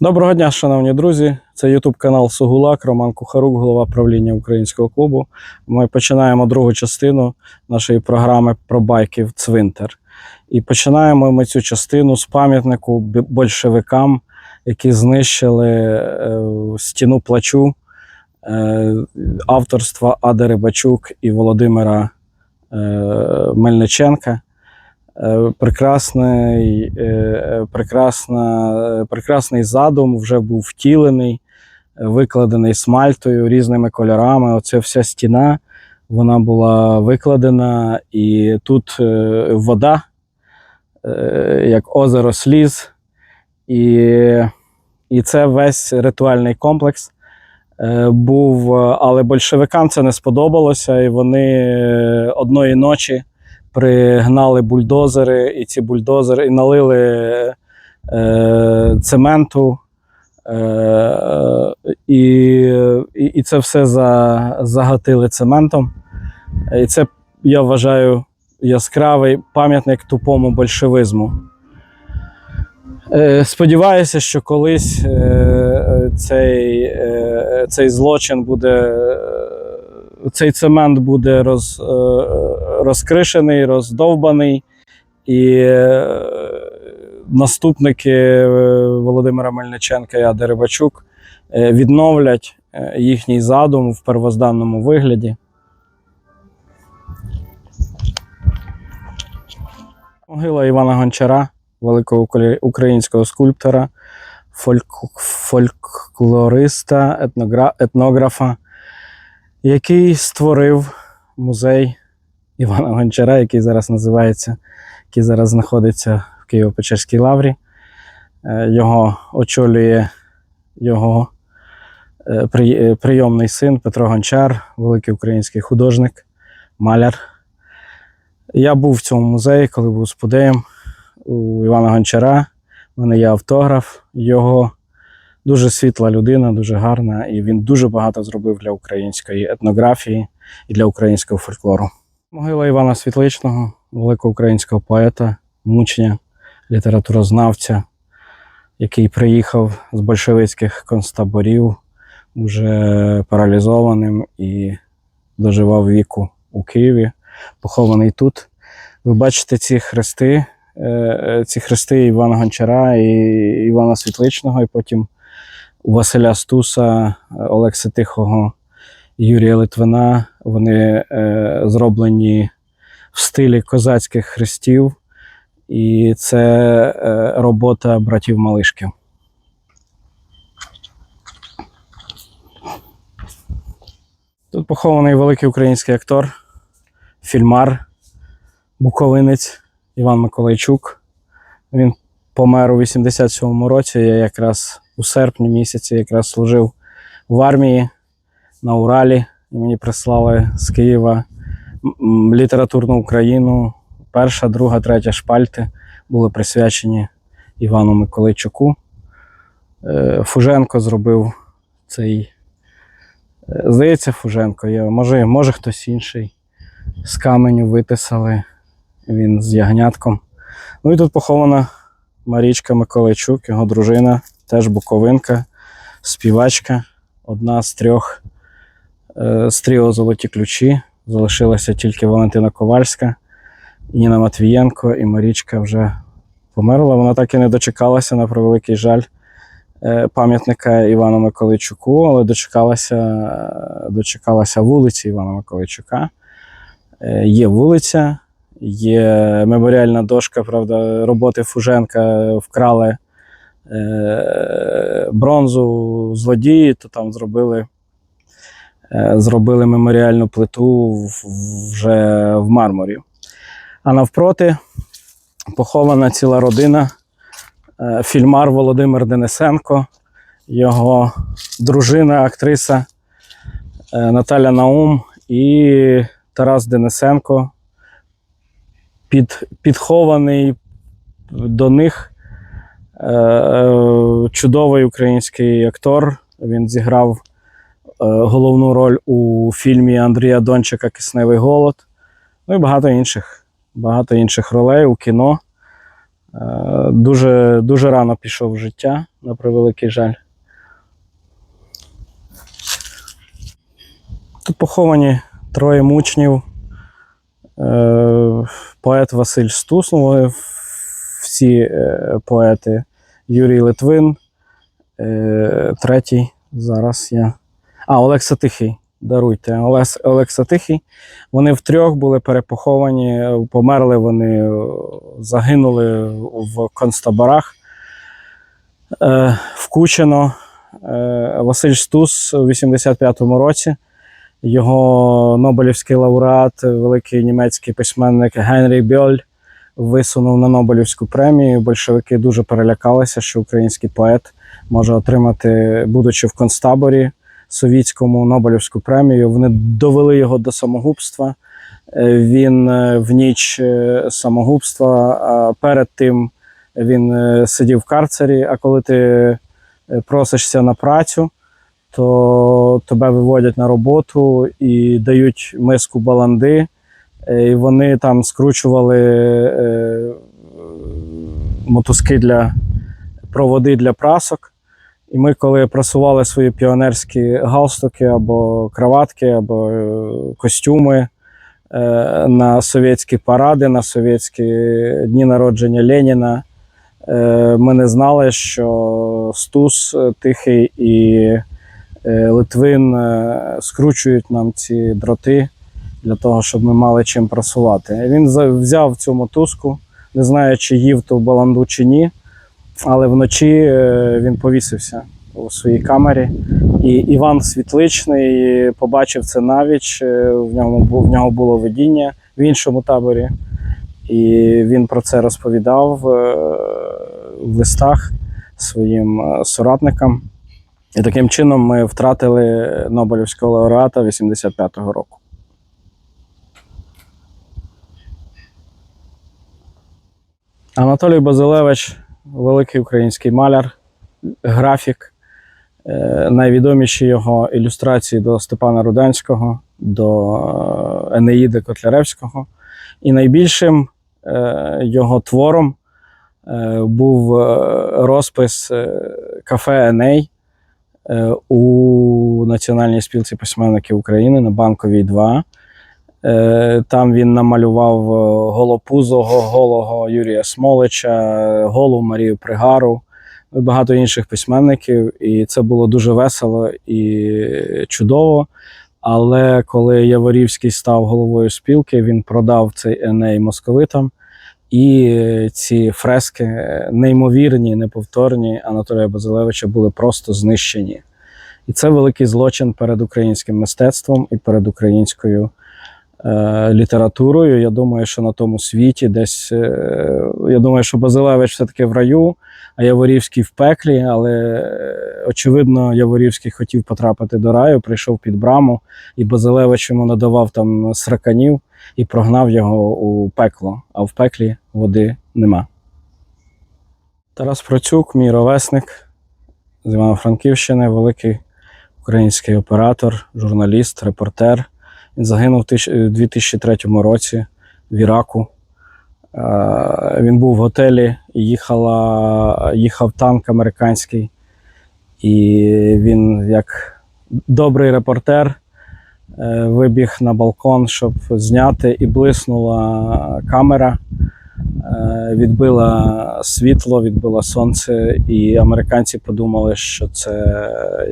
Доброго дня, шановні друзі. Це Ютуб канал Сугулак, Роман Кухарук, голова правління українського клубу. Ми починаємо другу частину нашої програми про байків Цвинтар. І починаємо ми цю частину з пам'ятнику большевикам, які знищили е, стіну плачу е, авторства Ади Рибачук і Володимира е, Мельниченка. Е, Прекрасний, е, прекрасна, е, прекрасний задум вже був втілений, викладений смальтою різними кольорами. Оця вся стіна вона була викладена, і тут вода, як озеро сліз, і, і це весь ритуальний комплекс. е, Був, але большевикам це не сподобалося, і вони одної ночі пригнали бульдозери, і ці бульдозери і налили е, цементу. Е, і, і, це все за, загатили цементом. І це, я вважаю, яскравий пам'ятник тупому большевизму. Е, Сподіваюся, що колись е, цей, е, цей злочин буде, е, цей цемент буде роз, е, розкришений, роздовбаний, і е, наступники е, Володимира Мельниченка і Ади Рибачук е, відновлять їхній задум в первозданному вигляді. Могила Івана Гончара, великого українського скульптора, фольк- фольклориста, етногра- етнографа, який створив музей Івана Гончара, який зараз називається, який зараз знаходиться в Києво-Печерській лаврі. Е, Його очолює його е, е, прийомний син Петро Гончар, великий український художник, маляр. Я був в цьому музеї, коли був спудеєм у Івана Гончара. У мене є автограф. Його дуже світла людина, дуже гарна, і він дуже багато зробив для української етнографії і для українського фольклору. Могила Івана Світличного, великого українського поета, мучня, літературознавця, який приїхав з большевицьких концтаборів, уже паралізованим і доживав віку у Києві, похований тут. Ви бачите ці хрести, е, е, ці хрести Івана Гончара і Івана Світличного, і потім у Василя Стуса, Олекси Тихого, Юрія Литвина. Вони е, зроблені в стилі козацьких хрестів, і це е, робота братів Малишків. Тут похований великий український актор, фільмар, буковинець Іван Миколайчук. Він помер у 87-му році. Я якраз у серпні місяці якраз служив в армії на Уралі. І мені прислали з Києва літературну Україну. Перша, друга, третя шпальти були присвячені Івану Миколайчуку. Е, Фуженко зробив цей. е, Здається, Фуженко. Я, може, може хтось інший. З каменю витисали. Він з ягнятком. Ну і тут похована Марічка Миколайчук, його дружина, теж буковинка, співачка, одна з трьох е, з тріо золоті ключі. Залишилася тільки Валентина Ковальська, Ніна Матвієнко і Марічка вже померла. Вона так і не дочекалася, на превеликий жаль, е, пам'ятника Івану Миколайчуку, але дочекалася, дочекалася вулиці Івана Миколайчука. Е, Є вулиця, є меморіальна дошка, правда, роботи Фуженка вкрали е, бронзу злодії, то там зробили, е, зробили меморіальну плиту вже в мармурі. А навпроти похована ціла родина. е, Фільмар Володимир Денисенко, його дружина, актриса е, Наталя Наум і Тарас Денисенко, під, підхований до них е, е, чудовий український актор. Він зіграв е, головну роль у фільмі Андрія Дончика Кисневий голод. Ну і багато інших, багато інших ролей у кіно. Е, Дуже, дуже рано пішов в життя, на превеликий жаль. Тут поховані троє мучнів. Е, Поет Василь Стус, ну, всі е, поети. Юрій Литвин, е, третій. Зараз я. А, Олекса Тихий. Даруйте. Олес, Олекса Тихий. Вони втрьох були перепоховані, е, померли вони, загинули в концтаборах. Е, Вкучено. Е, Василь Стус у 85-му році. Його Нобелівський лауреат, великий німецький письменник Генрі Бьоль висунув на Нобелівську премію. Большевики дуже перелякалися, що український поет може отримати, будучи в концтаборі совітському Нобелівську премію. Вони довели його до самогубства. Е, Він е, в ніч е, самогубства, а перед тим він сидів в карцері. А коли ти просишся на працю, то тебе виводять на роботу і дають миску баланди. Е, І вони там скручували е, мотузки для проводи для прасок. І ми, коли прасували свої піонерські галстуки або краватки, або е, костюми на совєтські паради, на совєтські дні народження Леніна, ми не знали, що Стус Тихий і Литвин скручують нам ці дроти для того, щоб ми мали чим прасувати. Він взяв цю мотузку, не знаю, чи їв ту баланду чи ні, але вночі е, він повісився у своїй камері. І Іван Світличний побачив це навіч. е, В ньому, в нього було видіння в іншому таборі. І він про це розповідав е, в листах своїм соратникам. І таким чином ми втратили Нобелівського лауреата 85-го року. Анатолій Базилевич великий український маляр, графік. Е, Найвідоміші його ілюстрації до Степана Руданського, до е, Енеїди Котляревського. І найбільшим е, його твором був розпис кафе Еней у Національній спілці письменників України на Банковій 2. Е, Там він намалював е, голопузого, голого Юрія Смолича, голу Марію Пригару, і багато інших письменників. І це було дуже весело і чудово. Але коли Яворівський став головою спілки, він продав цей Еней московитам. І ці фрески, неймовірні, неповторні Анатолія Базилевича, були просто знищені. І це великий злочин перед українським мистецтвом і перед українською літературою. Я думаю, що на тому світі десь е, я думаю, що Базилевич все-таки в раю, а Яворівський в пеклі. Але е, очевидно, Яворівський хотів потрапити до раю, прийшов під браму, і Базилевич йому надавав там сраканів і прогнав його у пекло, а в пеклі води нема. Тарас Процюк, мій ровесник з Івано-Франківщини, великий український оператор, журналіст, репортер. Він загинув у 2003 році в Іраку. Е, Він був в готелі, їхала, їхав танк американський, і він, як добрий репортер, е, вибіг на балкон, щоб зняти, і блиснула камера, е, відбила світло, відбила сонце, і американці подумали, що це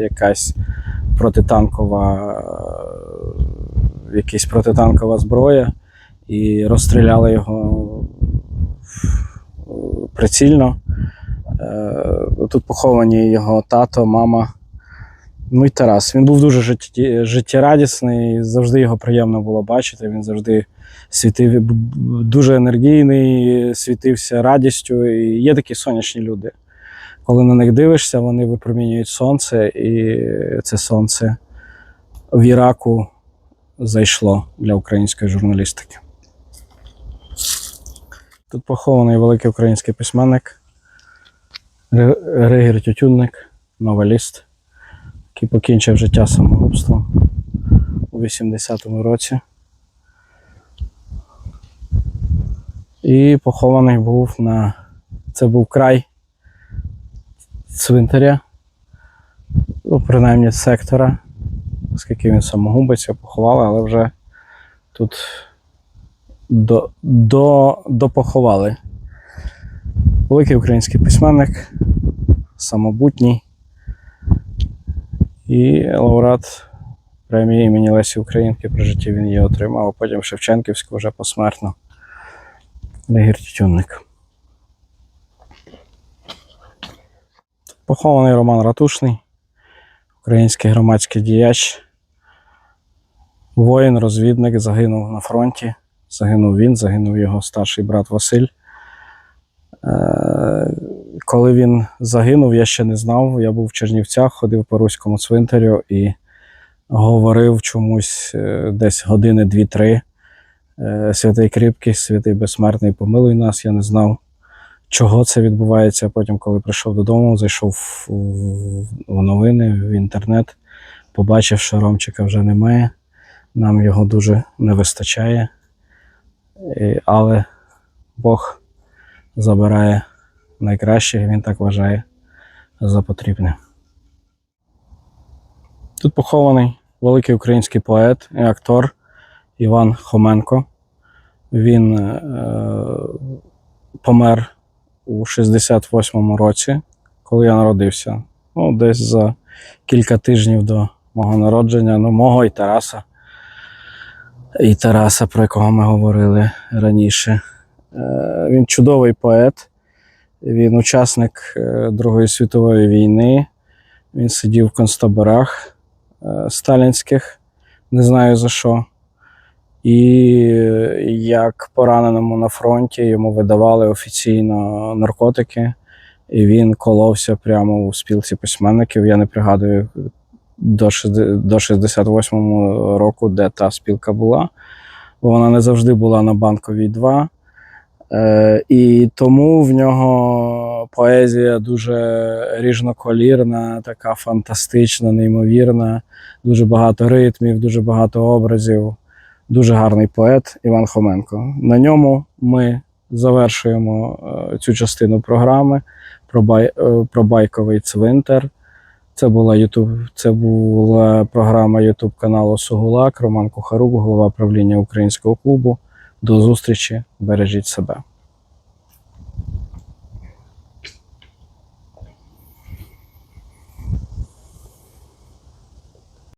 якась протитанкова, е, якась протитанкова зброя, і розстріляли його е, прицільно. Е, Тут поховані його тато, мама. Ну і Тарас. Він був дуже життєрадісний, завжди його приємно було бачити. Він завжди світив дуже енергійний, світився радістю. І є такі сонячні люди. Коли на них дивишся, вони випромінюють сонце, і це сонце в Іраку зайшло для української журналістики. Тут похований великий український письменник Ригір Тютюнник, новеліст, який покінчив життя самогубством у 80-му році. І похований був на Це був край цвинтаря, ну, принаймні сектора, оскільки він самогубець, його поховали, але вже тут до, до, допоховали. Великий український письменник, самобутній і лауреат премії імені Лесі Українки при житті він її отримав, а потім Шевченківську вже посмертно. Легір Тютюнник. Похований Роман Ратушний, український громадський діяч, воїн, розвідник, загинув на фронті. Загинув він, загинув його старший брат Василь. Е, Коли він загинув, я ще не знав. Я був в Чернівцях, ходив по руському цвинтарю і говорив чомусь е, десь години дві-три. Е, Святий Кріпкий, святий безсмертний, помилуй нас, я не знав, чого це відбувається. Потім, коли прийшов додому, зайшов в, новини, в інтернет, побачив, що Ромчика вже немає. Нам його дуже не вистачає. Але Бог забирає найкраще, він так вважає за потрібне. Тут похований великий український поет і актор Іван Хоменко. Він е, помер у 68-му році, коли я народився. Ну, десь за кілька тижнів до мого народження, ну, мого і Тараса. І Тараса, про якого ми говорили раніше. Е, Він чудовий поет, він учасник е, Другої світової війни. Він сидів в концтаборах е, сталінських, не знаю за що. І як пораненому на фронті йому видавали офіційно наркотики, і він коловся прямо у спілці письменників. Я не пригадую до, 68-му року, де та спілка була. Бо вона не завжди була на банковій 2. Е, і тому в нього поезія дуже ріжноколірна, така фантастична, неймовірна, дуже багато ритмів, дуже багато образів. Дуже гарний поет Іван Хоменко. На ньому ми завершуємо е, цю частину програми про, бай, е, про байковий цвинтар. Це була YouTube, це була програма YouTube каналу Сугулак, Роман Кухарук, голова правління українського клубу. До зустрічі, бережіть себе.